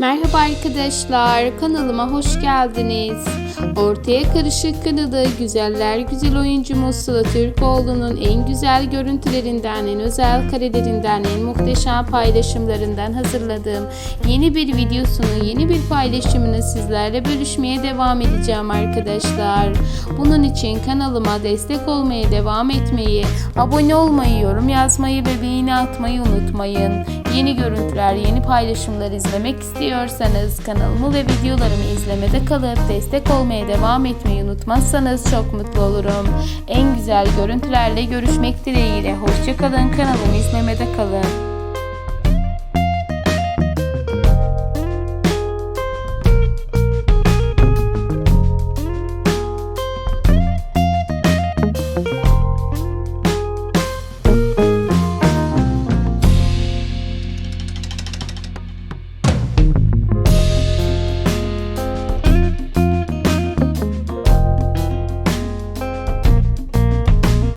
Merhaba arkadaşlar, kanalıma hoş geldiniz. Ortaya Karışık kanalı güzeller güzel oyuncumuz Sıla Türkoğlu'nun en güzel görüntülerinden, en özel karelerinden, en muhteşem paylaşımlarından hazırladığım yeni bir videosunu, yeni bir paylaşımını sizlerle bölüşmeye devam edeceğim arkadaşlar. Bunun için kanalıma destek olmaya devam etmeyi, abone olmayı, yorum yazmayı ve beğeni atmayı unutmayın. Yeni görüntüler, yeni paylaşımlar izlemek istiyorsanız kanalımı ve videolarımı izlemede kalıp destek olmaya devam etmeyi unutmazsanız çok mutlu olurum. En güzel görüntülerle görüşmek dileğiyle. Hoşçakalın kanalımı izlemede kalın.